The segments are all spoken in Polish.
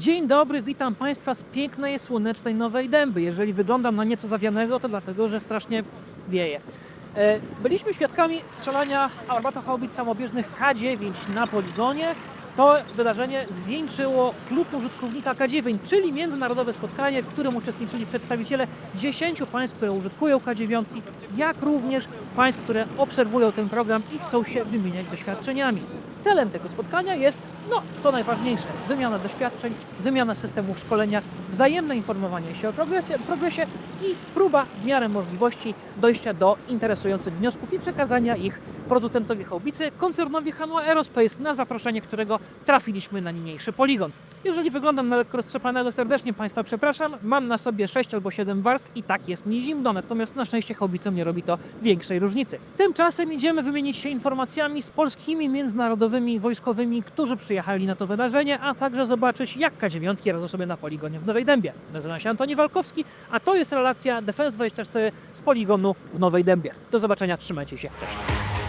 Dzień dobry, witam Państwa z pięknej, słonecznej Nowej Dęby. Jeżeli wyglądam na nieco zawianego, to dlatego, że strasznie wieje. E, Byliśmy świadkami strzelania armatochaubic samobieżnych K9 na poligonie. To wydarzenie zwieńczyło klub użytkownika K9, czyli międzynarodowe spotkanie, w którym uczestniczyli przedstawiciele 10 państw, które użytkują K9, jak również państw, które obserwują ten program i chcą się wymieniać doświadczeniami. Celem tego spotkania jest, no, co najważniejsze, wymiana doświadczeń, wymiana systemów szkolenia, wzajemne informowanie się o progresie, progresie i próba w miarę możliwości dojścia do interesujących wniosków i przekazania ich producentowi haubicy, koncernowi Hanwha Aerospace, na zaproszenie którego trafiliśmy na niniejszy poligon. Jeżeli wyglądam na lekko roztrzepanego, serdecznie Państwa przepraszam. Mam na sobie 6 albo 7 warstw i tak jest mi zimno, natomiast na szczęście haubicom nie robi to większej różnicy. Tymczasem idziemy wymienić się informacjami z polskimi międzynarodowymi wojskowymi, którzy przyjechali na to wydarzenie, a także zobaczyć jak K9 radzą sobie na poligonie w Nowej Dębie. Nazywam się Antoni Walkowski, a to jest relacja Defense 24 z poligonu w Nowej Dębie. Do zobaczenia, trzymajcie się, cześć.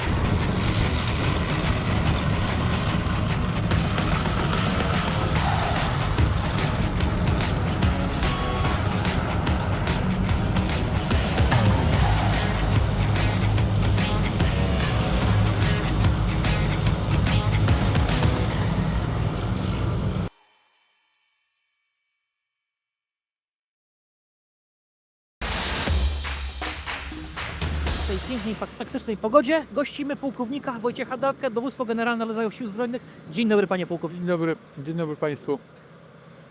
Tej pięknej, praktycznej pogodzie gościmy pułkownika Wojciecha Datkę, dowództwo generalne rodzajów sił zbrojnych. Dzień dobry panie pułkowniku. Dzień dobry, dzień dobry Państwu.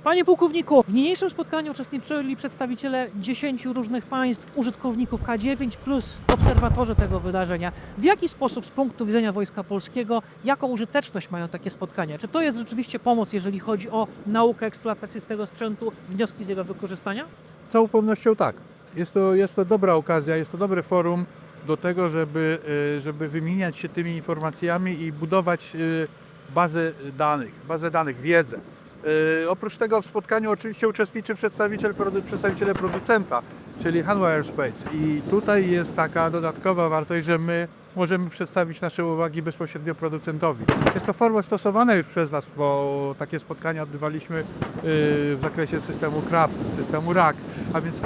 Panie pułkowniku, w niniejszym spotkaniu uczestniczyli przedstawiciele 10 różnych państw, użytkowników K9 plus obserwatorzy tego wydarzenia. W jaki sposób z punktu widzenia Wojska Polskiego, jaką użyteczność mają takie spotkania? Czy to jest rzeczywiście pomoc, jeżeli chodzi o naukę eksploatacji z tego sprzętu, wnioski z jego wykorzystania? Z całą pewnością tak. Jest to, jest to dobra okazja, jest to dobre forum do tego, żeby, y, żeby wymieniać się tymi informacjami i budować y, bazę danych, bazę danych, wiedzę. Y, Oprócz tego w spotkaniu oczywiście uczestniczy przedstawiciel, przedstawiciele producenta, czyli Hanwha Aerospace. I tutaj jest taka dodatkowa wartość, że my możemy przedstawić nasze uwagi bezpośrednio producentowi. Jest to forma stosowana już przez nas, bo takie spotkania odbywaliśmy w zakresie systemu CRAP, systemu RAK, a więc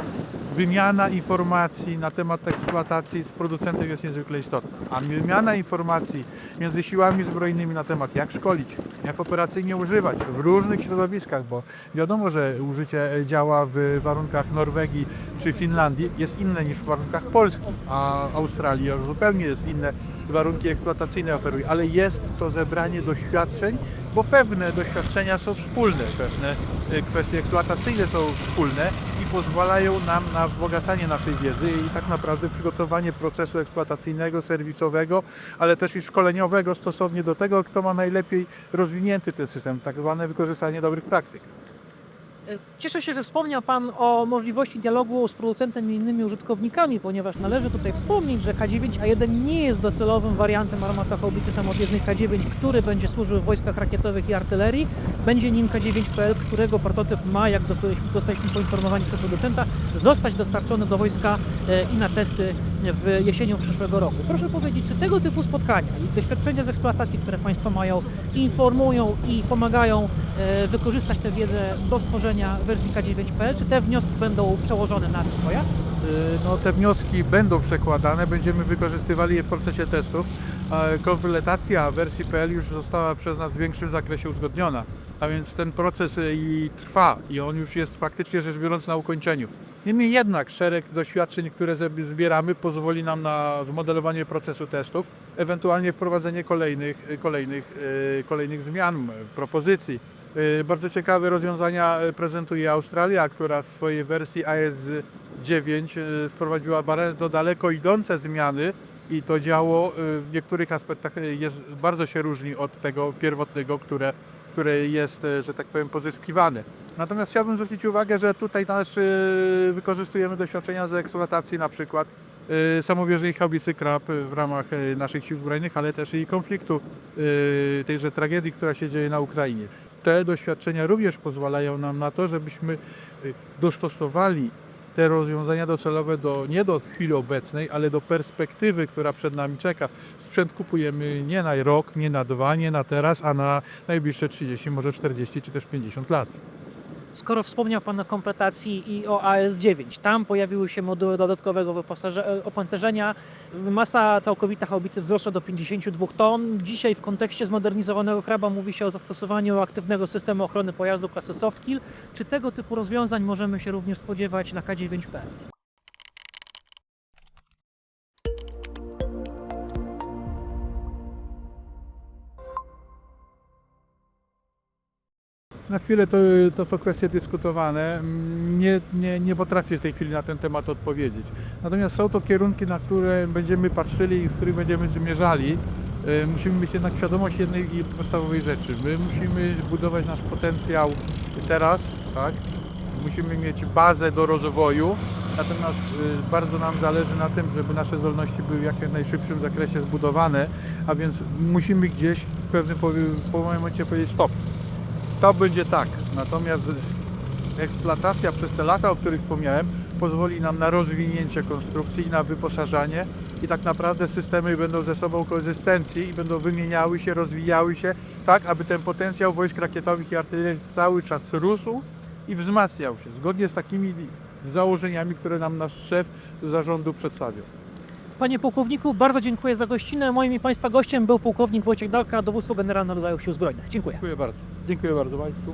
wymiana informacji na temat eksploatacji z producentem jest niezwykle istotna. A wymiana informacji między siłami zbrojnymi na temat jak szkolić, jak operacyjnie używać w różnych środowiskach, bo wiadomo, że użycie działa w warunkach Norwegii czy Finlandii jest inne niż w warunkach Polski, a Australii już zupełnie jest inne warunki eksploatacyjne oferuje, ale jest to zebranie doświadczeń, bo pewne doświadczenia są wspólne, pewne y, kwestie eksploatacyjne są wspólne i pozwalają nam na wzbogacanie naszej wiedzy i tak naprawdę przygotowanie procesu eksploatacyjnego, serwisowego, ale też i szkoleniowego stosownie do tego, kto ma najlepiej rozwinięty ten system, tak zwane wykorzystanie dobrych praktyk. E, Cieszę się, że wspomniał Pan o możliwości dialogu z producentem i innymi użytkownikami, ponieważ należy tutaj wspomnieć, że K9A1 nie jest docelowym wariantem armatochaubicy samobieżnej K9, który będzie służył w wojskach rakietowych i artylerii. Będzie nim K9PL, którego prototyp ma, jak dostaliśmy, dostaliśmy poinformowani przez producenta, zostać dostarczony do wojska e, i na testy w jesienią przyszłego roku. Proszę powiedzieć, czy tego typu spotkania i doświadczenia z eksploatacji, które Państwo mają, informują i pomagają e, wykorzystać tę wiedzę do stworzenia wersji K9PL, czy te wnioski będą przełożone na ten pojazd? Y, no, te wnioski będą przekładane, będziemy wykorzystywali je w procesie testów. Konweletacja wersji PL już została przez nas w większym zakresie uzgodniona, a więc ten proces y, i trwa i on już jest praktycznie rzecz biorąc na ukończeniu. Niemniej jednak szereg doświadczeń, które zbieramy, pozwoli nam na zmodelowanie procesu testów, ewentualnie wprowadzenie kolejnych, y, kolejnych, kolejnych zmian, propozycji. Bardzo ciekawe rozwiązania prezentuje Australia, która w swojej wersji AS 9 e, wprowadziła bardzo daleko idące zmiany i to działo e, w niektórych aspektach e, jest, bardzo się różni od tego pierwotnego, które, które jest, że tak powiem, pozyskiwane. Natomiast chciałbym zwrócić uwagę, że tutaj też wykorzystujemy doświadczenia z eksploatacji na przykład samowierzchni haubicy krab w ramach naszych sił zbrojnych, ale też i konfliktu, tejże tragedii, która się dzieje na Ukrainie. Te doświadczenia również pozwalają nam na to, żebyśmy dostosowali te rozwiązania docelowe do, nie do chwili obecnej, ale do perspektywy, która przed nami czeka. Sprzęt kupujemy nie na rok, nie na dwa, nie na teraz, a na najbliższe 30, może 40 czy też 50 lat. Skoro wspomniał Pan o kompletacji i o AS-9, tam pojawiły się moduły dodatkowego e, opancerzenia, masa całkowita haubicy wzrosła do 52 ton. Dzisiaj w kontekście zmodernizowanego kraba mówi się o zastosowaniu aktywnego systemu ochrony pojazdu klasy Softkill. Czy tego typu rozwiązań możemy się również spodziewać na K9P? Na chwilę to, to są kwestie dyskutowane. Nie, nie, nie potrafię w tej chwili na ten temat odpowiedzieć. Natomiast są to kierunki, na które będziemy patrzyli i w których będziemy zmierzali. E, Musimy mieć jednak świadomość jednej podstawowej rzeczy. My musimy budować nasz potencjał teraz, tak? Musimy mieć bazę do rozwoju, natomiast y, bardzo nam zależy na tym, żeby nasze zdolności były w jak najszybszym zakresie zbudowane, a więc musimy gdzieś w pewnym momencie powiedzieć stop. To będzie tak. Natomiast eksploatacja przez te lata, o których wspomniałem, pozwoli nam na rozwinięcie konstrukcji i na wyposażanie i tak naprawdę systemy będą ze sobą koegzystencji i będą wymieniały się, rozwijały się tak, aby ten potencjał wojsk rakietowych i artylerii cały czas rósł i wzmacniał się, zgodnie z takimi założeniami, które nam nasz szef zarządu przedstawił. Panie pułkowniku, bardzo dziękuję za gościnę. Moim i Państwa gościem był pułkownik Wojciech Dalka, dowództwo generalne rodzajów sił zbrojnych. Dziękuję. Dziękuję bardzo. Dziękuję bardzo Państwu.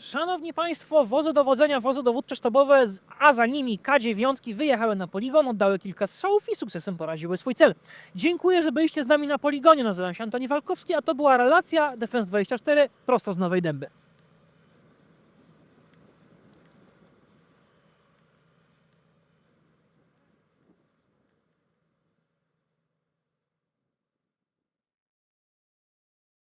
Szanowni Państwo, wozy dowodzenia, wozy dowódcze sztabowe, a za nimi K9 wyjechały na poligon, oddały kilka strzałów i sukcesem poraziły swój cel. Dziękuję, że byliście z nami na poligonie. Nazywam się Antoni Walkowski, a to była relacja Defense 24 prosto z Nowej Dęby.